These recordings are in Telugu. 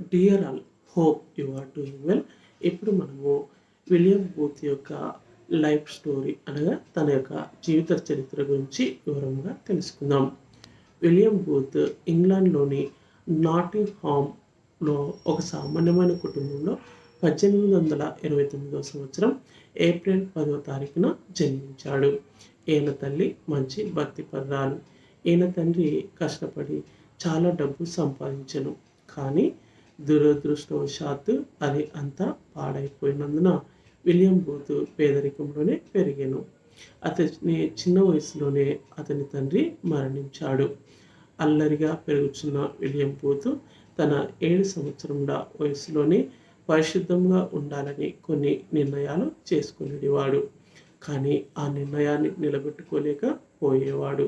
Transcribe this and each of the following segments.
Dear all hope you are doing well ఇప్పుడు మనము విలియం బూత్ యొక్క లైఫ్ స్టోరీ అనగా తన యొక్క జీవిత చరిత్ర గురించి వివరంగా తెలుసుకుందాం. విలియం బూత్ ఇంగ్లాండ్లోని నాటింగ్ హామ్లో ఒక సామాన్యమైన కుటుంబంలో పద్దెనిమిది వందల ఇరవై తొమ్మిదవ సంవత్సరం ఏప్రిల్ పదవ తారీఖున జన్మించాడు. ఈయన తల్లి మంచి భక్తి పర్రాలు. ఈయన తండ్రి కష్టపడి చాలా డబ్బు సంపాదించను. కానీ దురదృష్టవశాత్తు అది అంతా పాడైపోయినందున విలియం బూత్ పేదరికంలోనే పెరిగాను. అతని చిన్న వయసులోనే అతని తండ్రి మరణించాడు. అల్లరిగా పెరుగుతున్న విలియం బూత్ తన ఏడు సంవత్సరంల వయసులోనే పరిశుద్ధంగా ఉండాలని కొన్ని నిర్ణయాలు చేసుకునేవాడు కానీ ఆ నిర్ణయాన్ని నిలబెట్టుకోలేక పోయేవాడు.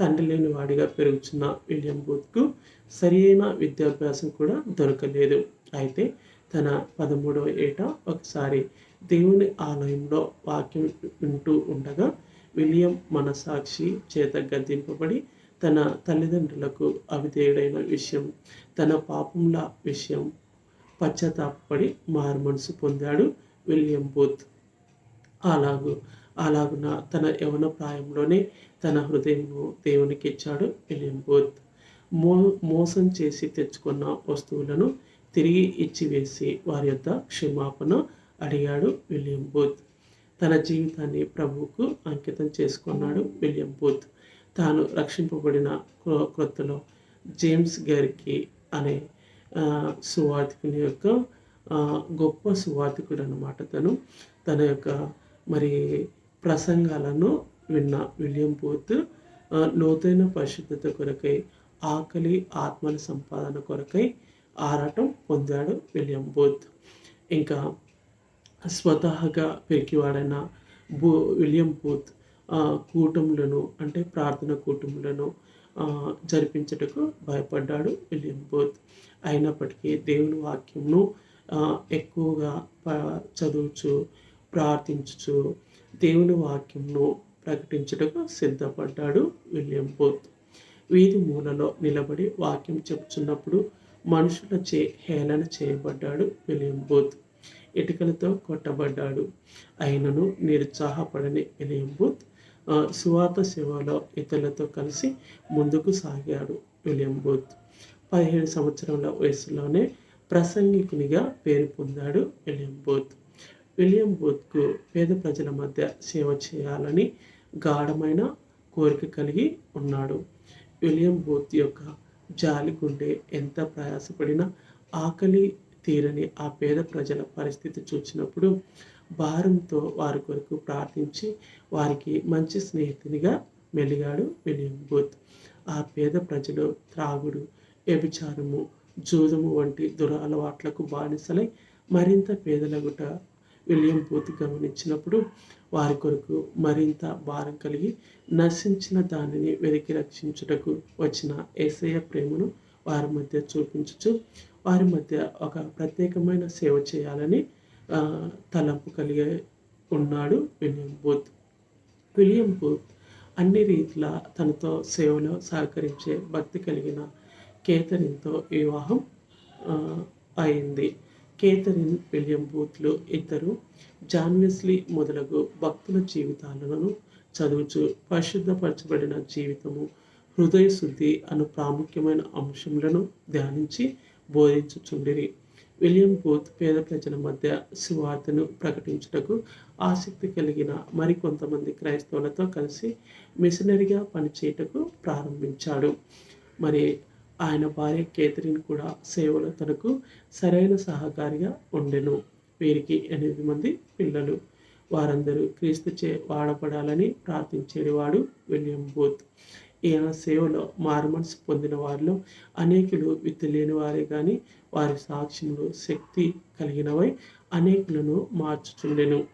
తండ్రి లేని వాడిగా పెరుగుతున్న విలియం బూత్కు సరి అయిన విద్యాభ్యాసం కూడా దొరకలేదు. అయితే తన పదమూడవ ఏట ఒకసారి దేవుని ఆలయంలో వాక్యం వింటూ ఉండగా విలియం మనసాక్షి చేత గద్దింపబడి తన తల్లిదండ్రులకు అవిధేయుడైన విషయం తన పాపంల విషయం పశ్చాత్తాపడి మారు మనసు పొందాడు విలియం బూత్. అలాగూ అలాగున తన యవన ప్రాయంలోనే తన హృదయంను దేవునికి ఇచ్చాడు విలియం బూత్ మో మోసం చేసి తెచ్చుకున్న వస్తువులను తిరిగి ఇచ్చివేసి వారి యొక్క క్షమాపణ అడిగాడు విలియం బూత్ తన జీవితాన్ని ప్రభువుకు అంకితం చేసుకున్నాడు విలియం బూత్ తాను రక్షింపబడిన క్రొత్తలో జేమ్స్ గారికి అనే సువార్థికుని యొక్క గొప్ప సువార్థికుడు అనమాట తను. తన యొక్క మరి ప్రసంగాలను విన్న. విలియం బూత్ లోతైన పరిశుద్ధత కొరకై ఆకలి ఆత్మల సంపాదన కొరకై ఆరాటం పొందాడు విలియం బూత్ ఇంకా స్వతహాగా పెరికివాడైన బూ విలియం బూత్ కూటములను అంటే ప్రార్థన కూటములను జరిపించటకు భయపడ్డాడు విలియం బూత్ అయినప్పటికీ దేవుని వాక్యంను ఎక్కువగా చదువుచు ప్రార్థించుచు దేవుని వాక్యంను ప్రకటించుటకు సిద్ధపడ్డాడు విలియం బూత్ వీధి మూలలో నిలబడి వాక్యం చెప్తున్నప్పుడు మనుషులచే హేళన చేయబడ్డాడు విలియం బూత్ ఇటుకలతో కొట్టబడ్డాడు. అయినను నిరుత్సాహపడని విలియం బూత్ సువార్త సేవలో ఇతరులతో కలిసి ముందుకు సాగాడు విలియం బూత్ పదిహేడు సంవత్సరాల వయసులోనే ప్రసంగికునిగా పేరు పొందాడు విలియం బూత్ విలియం బూత్కు పేద ప్రజల మధ్య సేవ చేయాలని గాఢమైన కోరిక కలిగి ఉన్నాడు. విలియం బూత్ యొక్క జాలి గుండె ఎంత ప్రయాసపడినా ఆకలి తీరని ఆ పేద ప్రజల పరిస్థితి చూచినప్పుడు భారంతో వారి కొరకు ప్రార్థించి వారికి మంచి స్నేహితునిగా మెలిగాడు విలియం బూత్. ఆ పేద ప్రజలు త్రాగుడు వ్యభిచారము జూదము వంటి దురలవాట్లకు బానిసలై మరింత పేదలగుట విలియం పోతి గమనించినప్పుడు వారి కొరకు మరింత భారం కలిగి నశించిన దానిని వెలికి రక్షించుటకు వచ్చిన ఏసయ్య ప్రేమను వారి మధ్య చూపించుచు వారి మధ్య ఒక ప్రత్యేకమైన సేవ చేయాలని తలంపు కలిగి ఉన్నాడు విలియం బూత్ విలియం బూత్ అన్ని రీతిలా తనతో సేవలో సహకరించే భక్తి కలిగిన కేతరిన్తో వివాహం అయింది. కేథరిన్ విలియం బూత్లు ఇద్దరు జాన్వెస్లీ మొదలగు భక్తుల జీవితాలను చదువుచు పరిశుద్ధపరచబడిన జీవితము హృదయ శుద్ధి అను ప్రాముఖ్యమైన అంశములను ధ్యానించి బోధించుచుండిరి. విలియం బూత్ పేద ప్రజల మధ్య సువార్తను ప్రకటించుటకు ఆసక్తి కలిగిన మరికొంతమంది క్రైస్తవులతో కలిసి మిషనరీగా పనిచేయటకు ప్రారంభించాడు. మరి ఆయన భార్య కేథరిన్ కూడా సేవలో తనకు సరైన సహకారిగా ఉండెను. వీరికి ఎనిమిది మంది పిల్లలు. వారందరూ క్రీస్తు చే వాడపడాలని ప్రార్థించేవాడు విలియం బూత్. ఈయన సేవలో మార్మన్స్ పొందిన వారిలో అనేకులు విద్య లేని వారే కానీ వారి సాక్ష్యంలో శక్తి కలిగినవై అనేకులను మార్చుచుండెను.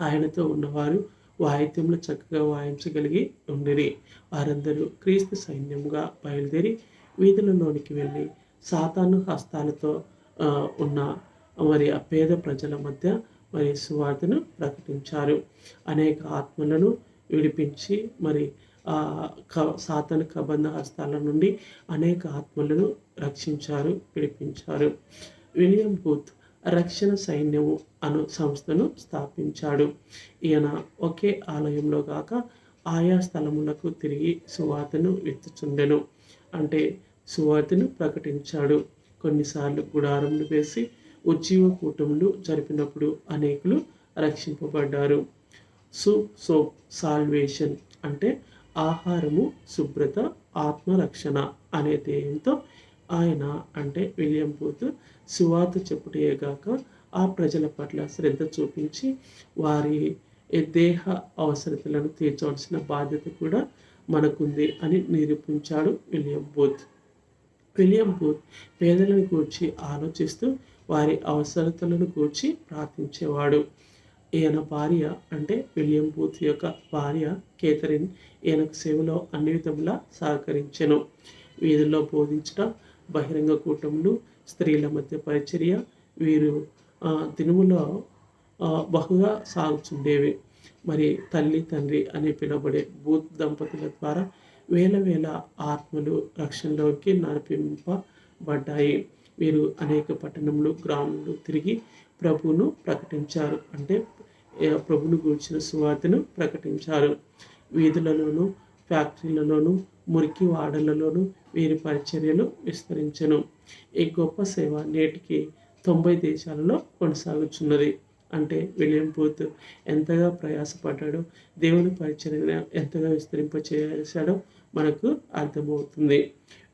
ఆయనతో ఉన్నవారు వాయిద్యంలో చక్కగా వాయించగలిగి ఉండిరి. వారందరూ క్రీస్తు సైన్యంగా బయలుదేరి వీధులలోనికి వెళ్ళి సాతాను హస్తాలతో ఉన్న మరి ఆ పేద ప్రజల మధ్య మరి సువార్తను ప్రకటించారు. అనేక ఆత్మలను విడిపించి మరి సాతన కబంధ హస్తాల నుండి అనేక ఆత్మలను రక్షించారు విడిపించారు. విలియం బూత్ రక్షణ సైన్యము అను సంస్థను స్థాపించాడు. ఈయన ఒకే ఆలయంలో కాక ఆయా స్థలములకు తిరిగి సువార్తను విత్తుచుండెను అంటే సువార్తను ప్రకటించాడు. కొన్నిసార్లు గుడారములు వేసి ఉజ్జీవ కూటములు జరిపినప్పుడు అనేకులు రక్షింపబడ్డారు. సు సో సాల్వేషన్ అంటే ఆహారము శుభ్రత ఆత్మరక్షణ అనే ధ్యేయంతో ఆయన అంటే విలియం బూత్ సువార్త చెప్పుటేగాక ఆ ప్రజల పట్ల శ్రద్ధ చూపించి వారి దేహ అవసరతలను తీర్చవలసిన బాధ్యత కూడా మనకుంది అని నిరూపించాడు విలియం బూత్. పిలియంపు పేదలను గూర్చి ఆలోచిస్తూ వారి అవసరతలను గూర్చి ప్రార్థించేవాడు. ఈయన భార్య అంటే విలియం బూత్ యొక్క భార్య కేథరిన్ ఈయనకు సేవలో అన్ని విధములా సహకరించెను. వీధుల్లో బోధించడం బహిరంగ కూటములు స్త్రీల మధ్య పరిచర్య వీరు దినములో బహుగా సాగుచుండేవి. మరి తల్లి తండ్రి అని పిలువబడే బూత్ దంపతుల ద్వారా వేల వేల ఆత్మలు రక్షణలోకి నడిపింపబడ్డాయి. వీరు అనేక పట్టణములు గ్రామంలో తిరిగి ప్రభువును ప్రకటించారు. అంటే ప్రభును గూర్చిన సువార్తను ప్రకటించారు. వీధులలోనూ ఫ్యాక్టరీలలోనూ మురికి వాడలలోనూ వీరి పరిచర్యలు విస్తరించను. ఈ గొప్ప సేవ నేటికి తొంభై దేశాలలో కొనసాగుచున్నది. అంటే బూత్ ఎంతగా ప్రయాసపడ్డాడో దేవుని పరిచర్య ఎంతగా విస్తరింపచేశాడో మనకు అర్థమవుతుంది.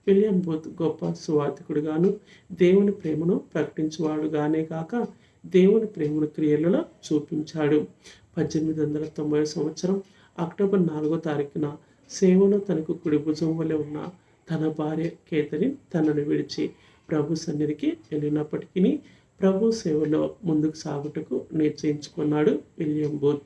విలియం బూత్ గొప్ప సువార్థకుడుగాను దేవుని ప్రేమను ప్రకటించేవాడుగానే కాక దేవుని ప్రేమను క్రియలలో చూపించాడు. పద్దెనిమిది వందల తొంభై సంవత్సరం అక్టోబర్ నాలుగో తారీఖున సేవలో తనకు కుడి భుజం వలె ఉన్న తన భార్య కేతరిన్ తనను విడిచి ప్రభు సన్నిధికి వెళ్ళినప్పటికీ ప్రభు సేవలో ముందుకు సాగుటకు నిశ్చయించుకున్నాడు విలియం బూత్.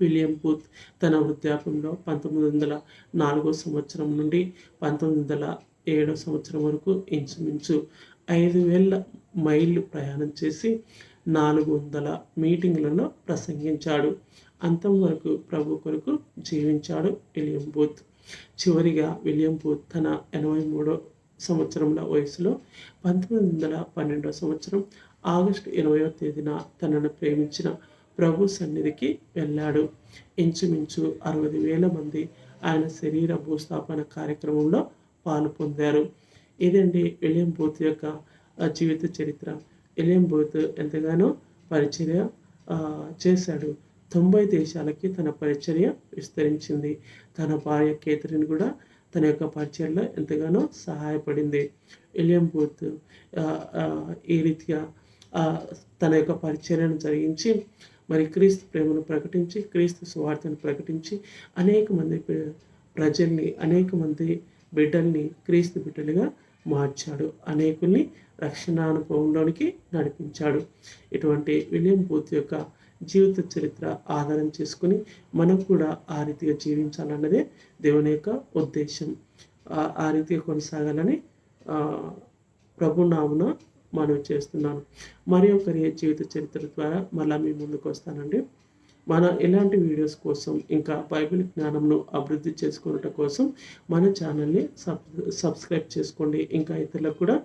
విలియం బూత్ తన వృద్ధాపంలో పంతొమ్మిది వందల నాలుగో సంవత్సరం నుండి పంతొమ్మిది వందల ఏడో సంవత్సరం వరకు ఇంచుమించు ఐదు వేల మైళ్ళు ప్రయాణం చేసి నాలుగు వందల మీటింగ్లలో ప్రసంగించాడు. అంతం వరకు ప్రభు కొరకు జీవించాడు విలియం బూత్. చివరిగా విలియం బూత్ తన ఎనభై మూడో సంవత్సరంలో వయసులో పంతొమ్మిది వందల పన్నెండవ సంవత్సరం ఆగస్టు ఇరవయో తేదీన తనను ప్రేమించిన ప్రభు సన్నిధికి వెళ్ళాడు. ఇంచుమించు అరవై వేల మంది ఆయన శరీర భూస్థాపన కార్యక్రమంలో పాలు పొందారు. ఇదండి విలియం బూత్ యొక్క జీవిత చరిత్ర. విలియం బూత్ ఎంతగానో పరిచర్య చేశాడు. తొంభై దేశాలకి తన పరిచర్య విస్తరించింది. తన భార్య కేథరిన్ కూడా తన యొక్క పరిచయంలో ఎంతగానో సహాయపడింది. విలియం బూత్ ఈ రీతిగా తన యొక్క పరిచర్యను జరిగించి మరి క్రీస్తు ప్రేమను ప్రకటించి క్రీస్తు స్వార్థను ప్రకటించి అనేక మంది ప్రజల్ని అనేక మంది బిడ్డల్ని క్రీస్తు బిడ్డలుగా మార్చాడు. అనేకుల్ని రక్షణ అనుభవంలోనికి నడిపించాడు. ఇటువంటి విలియం బూత్ యొక్క జీవిత చరిత్ర ఆధారం చేసుకుని మనం కూడా ఆ రీతిగా జీవించాలన్నదే దేవుని యొక్క ఉద్దేశం. ఆ రీతిగా కొనసాగాలని ప్రభునామున మనవి చేస్తున్నాను. మరి ఒకరి జీవిత చరిత్ర ద్వారా మళ్ళీ మీ ముందుకు వస్తానండి. మన ఇలాంటి వీడియోస్ కోసం ఇంకా బైబిల్ జ్ఞానంను అభివృద్ధి చేసుకున్నట కోసం మన ఛానల్ని సబ్ సబ్స్క్రైబ్ చేసుకోండి. ఇంకా ఇతరులకు కూడా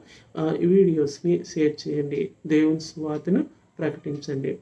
ఈ వీడియోస్ని షేర్ చేయండి. దేవుని స్వాతిని ప్రకటించండి.